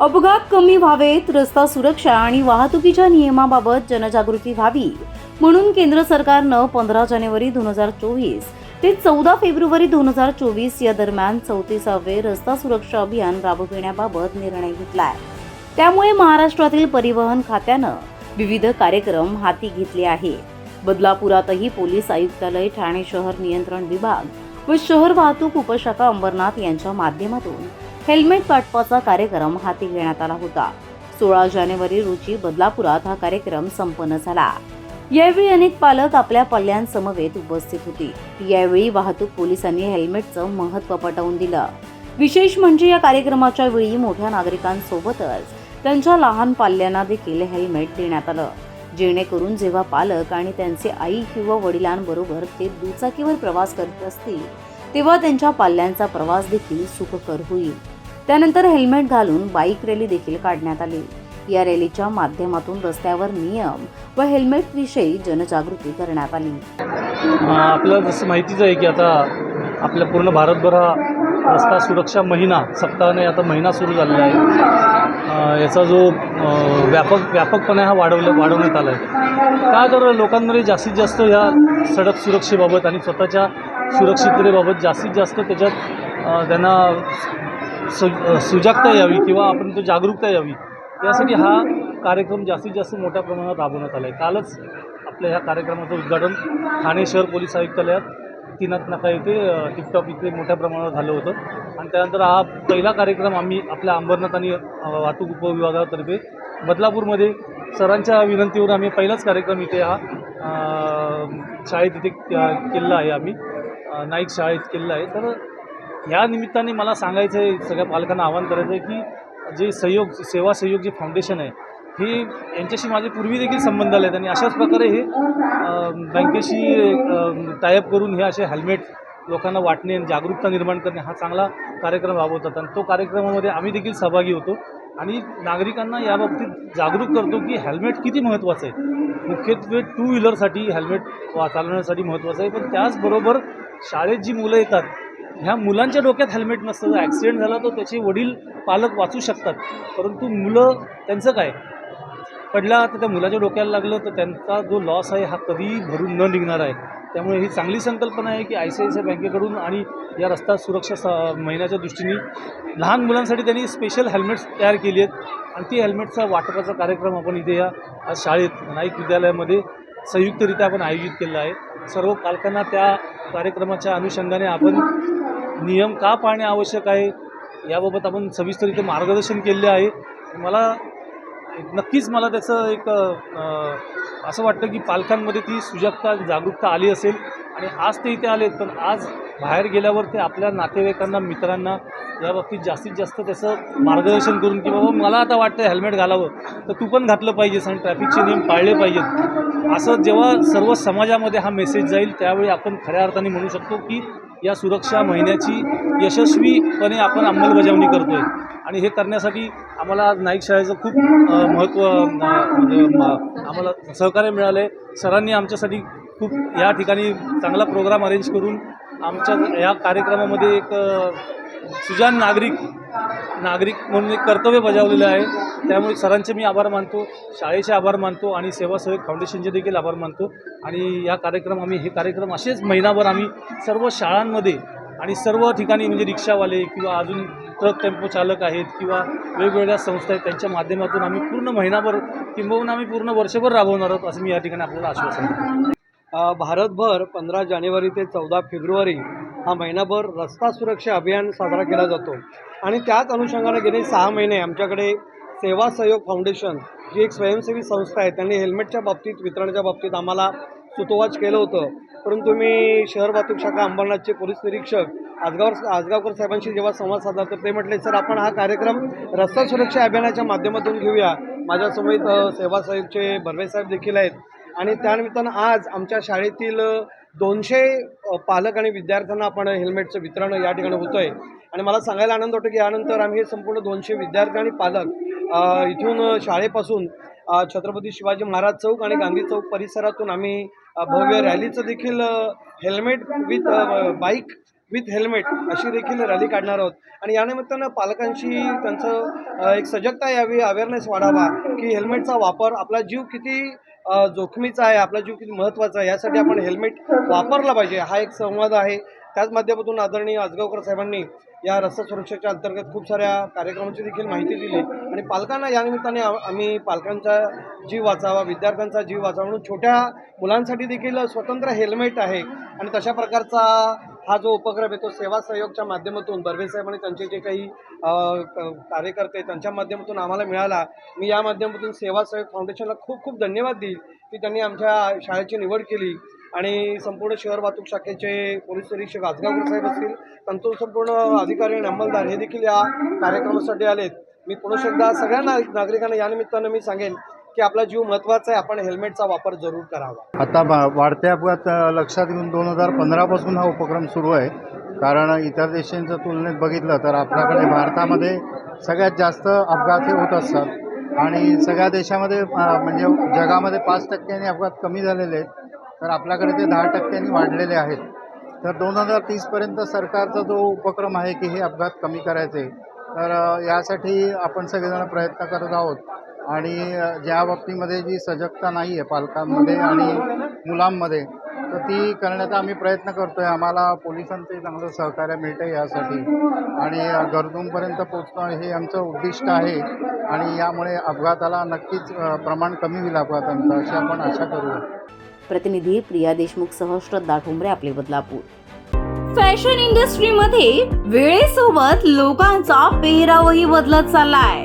अपघात कमी व्हावेत रस्ता सुरक्षा आणि वाहतुकीच्या नियमाबाबत जनजागृती व्हावी. म्हणून केंद्र सरकारनं पंधरा जानेवारी दोन हजार चोवीस ते चौदा फेब्रुवारी दोन हजार चोवीस या दरम्यान चौतीसावे रस्ता सुरक्षा अभियान राबविण्याबाबत निर्णय घेतला आहे त्यामुळे महाराष्ट्रातील परिवहन खात्यानं विविध कार्यक्रम हाती घेतले आहे. बदलापुरातही पोलीस आयुक्तालय ठाणे शहर नियंत्रण विभाग व शहर वाहतूक उपशाखा अंबरनाथ यांच्या माध्यमातून हेल्मेट वाटपाचा कार्यक्रम हाती घेण्यात आला होता. सोळा जानेवारी रोजी बदलापुरात हा कार्यक्रम संपन्न झाला. यावेळी अनेक पालक आपल्या पाल्यांसमवेत उपस्थित होती. यावेळी वाहतूक पोलिसांनी हेल्मेटचं महत्त्व पटवून दिलं. विशेष म्हणजे या कार्यक्रमाच्या वेळी मोठ्या नागरिकांसोबतच त्यांच्या लहान पाल्यांना देखील हेल्मेट देण्यात आलं. जेणेकरून जेव्हा पालक आणि त्यांचे आई किंवा वडिलांबरोबर ते दुचाकीवर प्रवास करत असतील तेव्हा त्यांच्या पाल्यांचा प्रवास देखील सुखकर होईल. त्यानंतर हेल्मेट घालून बाईक रॅली देखील काढण्यात आली. या रॅलीच्या माध्यमातून रस्त्यावर नियम व हेल्मेट विषयी जनजागृती करण्यात आली. आपलं जसं माहितीच आहे की आता आपल्या पूर्ण भारतभर हा रस्ता सुरक्षा महिना सप्ताहाने आता महिना सुरू झालेला आहे. याचा जो व्यापक व्यापकपणे हा वाढवलं वाढवण्यात आला आहे का तर लोकांमध्ये जास्तीत जास्त ह्या सडक सुरक्षेबाबत आणि स्वतःच्या सुरक्षिततेबाबत जास्तीत जास्त त्याच्यात त्यांना सु सुजागता यावी किंवा आपण तो जागरूकता यावी यासाठी हा कार्यक्रम जास्तीत जास्त मोठ्या प्रमाणात राबवण्यात आला आहे कालच आपल्या ह्या कार्यक्रमाचं उद्घाटन ठाणे शहर पोलीस आयुक्तालयात तीनाथ नाका येथे टिपटॉप टिकटॉक इथे मोठ्या प्रमाणावर झालं होतं. आणि त्यानंतर हा पहिला कार्यक्रम आम्ही आपल्या अंबरनाथ आणि वाहतूक उपविभागातर्फे बदलापूरमध्ये सरांच्या विनंतीवर आम्ही पहिलाच कार्यक्रम इथे हा शाळेत इथे केलेला आहे आम्ही. नाईक शाळेत केलेला आहे. तर ह्या निमित्ताने मला सांगायचं आहे सगळ्या पालकांना आवाहन करायचं आहे की जे सहयोग सेवा सहयोग जे फाउंडेशन आहे हे यांच्याशी माझे पूर्वी देखील संबंध आले आहेत आणि अशाच प्रकारे हे बँकेशी टायअप करून हे असे हेल्मेट लोकांना वाटणे आणि जागरूकता निर्माण करणे हा चांगला कार्यक्रम राबवतात आणि तो कार्यक्रमामध्ये आम्ही देखील सहभागी होतो आणि नागरिकांना याबाबतीत जागरूक करतो की हेल्मेट किती महत्त्वाचं आहे. मुख्यत्वे टू व्हीलरसाठी हेल्मेट वा चालवण्यासाठी महत्त्वाचं आहे पण त्याचबरोबर शाळेत जी मुलं येतात ह्या मुलांच्या डोक्यात हेल्मेट नसतं. जर ॲक्सिडेंट झाला तर त्याचे वडील पालक वाचू शकतात. परंतु मुलं त्यांचं काय? पडला तर त्या मुलाच्या डोक्याला लागलं तर त्यांचा जो लॉस आहे हा कधीही भरून न निघणार आहे. त्यामुळे ही चांगली संकल्पना आहे की I C I C I बँकेकडून आणि या रस्ता सुरक्षा स महिन्याच्या दृष्टीने लहान मुलांसाठी त्यांनी स्पेशल हेल्मेट्स तयार केली आहेत. आणि ती हेल्मेटचा वाटपाचा कार्यक्रम आपण इथे या आज शाळेत नाईक विद्यालयामध्ये संयुक्तरित्या आपण आयोजित केलेला आहे. सर्व पालकांना त्या कार्यक्रमाच्या अनुषंगाने आपण नियम का पाळणे आवश्यक आहे? याबाबत आपण सविस्तर इथे मार्गदर्शन केले आहे. मला एक- नक्कीच मला त्याचं एक असं वाटतं की पालकांमध्ये ती सुजागता जागरूकता आली असेल आणि आज ते इथे आलेत. पण आज बाहेर गेल्यावर ते आपल्या नातेवाईकांना मित्रांना याबाबतीत जास्तीत जास्त त्याचं मार्गदर्शन करून की बाबा मला आता वाटतं हेल्मेट घालावं. तर तू पण घातलं पाहिजेस आणि ट्रॅफिकचे नियम पाळले पाहिजेत. असं जेव्हा सर्व समाजामध्ये हा मेसेज जाईल त्यावेळी आपण खऱ्या अर्थाने म्हणू शकतो की या सुरक्षा महिन्याची यशस्वीपणे आपण अंमलबजावणी करतोय. आणि हे करण्यासाठी आम्हाला आज नाईक शाळेचं खूप महत्त्व म्हणजे आम्हाला सहकार्य मिळालं आहे सरांनी आमच्यासाठी खूप या ठिकाणी चांगला प्रोग्राम अरेंज करून आमच्या या कार्यक्रमामध्ये एक सुजान नागरिक नागरिक म्हणून एक कर्तव्य बजावलेलं आहे. त्यामुळे सरांचे मी आभार मानतो शाळेचे आभार मानतो आणि सेवा फाउंडेशनचे देखील आभार मानतो. आणि या कार्यक्रम आम्ही हे कार्यक्रम असेच महिनाभर आम्ही सर्व शाळांमध्ये आणि सर्व ठिकाणी म्हणजे रिक्षावाले किंवा अजून ट्रक टेम्पो चालक आहेत किंवा वेगवेगळ्या संस्था आहेत त्यांच्या माध्यमातून आम्ही पूर्ण महिनाभर किंबहुना आम्ही पूर्ण वर्षभर राबवणार आहोत असं मी या ठिकाणी आपल्याला आश्वासन भारतभर पंधरा जानेवारी ते चौदा फेब्रुवारी हा महिनाभर रस्ता सुरक्षा अभियान साजरा केला जातो. आणि त्याच अनुषंगाने गेले सहा महिने आमच्याकडे सेवा सहयोग फाउंडेशन जी एक स्वयंसेवी संस्था आहे त्यांनी हेल्मेटच्या बाबतीत वितरणाच्या बाबतीत आम्हाला सुतोवाच केलं होतं. परंतु मी शहर वाहतूक शाखा अंबरनाथचे पोलीस निरीक्षक आजगाव आजगावकर साहेबांशी जेव्हा संवाद साधला तर ते म्हटले सर आपण हा कार्यक्रम रस्ता सुरक्षा अभियानाच्या माध्यमातून घेऊया. माझ्यासमोर सेवा सहयोगचे भरवे साहेब देखील आहेत. आणि त्यानिमित्तानं आज आमच्या शाळेतील दोनशे पालक आणि विद्यार्थ्यांना आपण हेल्मेटचं वितरण या ठिकाणी होतं आहे आणि मला सांगायला आनंद होतो की यानंतर आम्ही हे संपूर्ण दोनशे विद्यार्थी आणि पालक इथून शाळेपासून छत्रपती शिवाजी महाराज चौक आणि गांधी चौक परिसरातून आम्ही भव्य रॅलीचं देखील helmet with bike with helmet अशी देखील रॅली काढणार आहोत. आणि या निमित्तानं पालकांशी त्यांचं एक सजगता यावी अवेअरनेस वाढावा की हेल्मेटचा वापर आपला जीव किती जोखमीचा आहे आपला जीव किती महत्त्वाचा आहे यासाठी आपण हेल्मेट वापरला पाहिजे. हा एक संवाद आहे. त्याच माध्यमातून आदरणीय आजगावकर साहेबांनी या रस्ता सुरक्षेच्या अंतर्गत खूप साऱ्या कार्यक्रमांची देखील माहिती दिली. आणि पालकांना या निमित्ताने आम्ही पालकांचा जीव वाचावा विद्यार्थ्यांचा जीव वाचावा म्हणून छोट्या मुलांसाठी देखील स्वतंत्र हेल्मेट आहे. आणि तशा प्रकारचा हा जो उपक्रम आहे तो सेवा सहयोगच्या माध्यमातून बर्वे साहेबांनी त्यांचे जे काही क- कार्यकर्ते त्यांच्या माध्यमातून आम्हाला मिळाला. मी या माध्यमातून सेवा सहयोग फाउंडेशनला खूप खूप धन्यवाद देईल की त्यांनी आमच्या शाळेची निवड केली आणि संपूर्ण शहर वाहतूक शाखेचे पोलीस निरीक्षक आजगावकर साहेब असतील त्यांचं संपूर्ण अधिकारी आणि अंमलदार हे देखील या कार्यक्रमासाठी आलेत. मी पुन्हा एकदा सगळ्या नागरिकांना यानिमित्तानं मी सांगेन की आपला जीव महत्त्वाचा आहे आपण हेल्मेटचा वापर जरूर करावा. आता बा- अपघात लक्षात घेऊन दोन हजार पंधरापासून हा उपक्रम सुरू आहे. कारण इतर देशांच्या तुलनेत बघितलं तर आपल्याकडे भारतामध्ये सगळ्यात जास्त अपघात हे होत असतात. आणि सगळ्या देशामध्ये म्हणजे जगामध्ये पाच टक्क्यांनी अपघात कमी झालेले आहेत. तर आपल्याकडे ते दहा टक्क्यांनी वाढलेले आहेत. तर दोन हजार तीसपर्यंत सरकारचा जो उपक्रम आहे की हे अपघात कमी करायचे तर यासाठी आपण सगळेजण प्रयत्न करत आहोत. आणि ज्या बाबतीमध्ये जी सजगता नाही आहे पालकांमध्ये आणि मुलांमध्ये तर ती करण्याचा आम्ही प्रयत्न करतो आहे आम्हाला पोलिसांचंही चांगलं सहकार्य मिळतं यासाठी. आणि गरजूंपर्यंत पोचणं हे आमचं उद्दिष्ट आहे. आणि यामुळे अपघाताला नक्कीच प्रमाण कमी होईल अपघातांचं अशी आपण आशा करूया प्रतिनिधी प्रिया देशमुखसह श्रद्धा ठोंबरे आपले बदलापूर. फॅशन इंडस्ट्रीमध्ये वेळेसोबत लोकांचा पेहरावही बदलत चाललाय.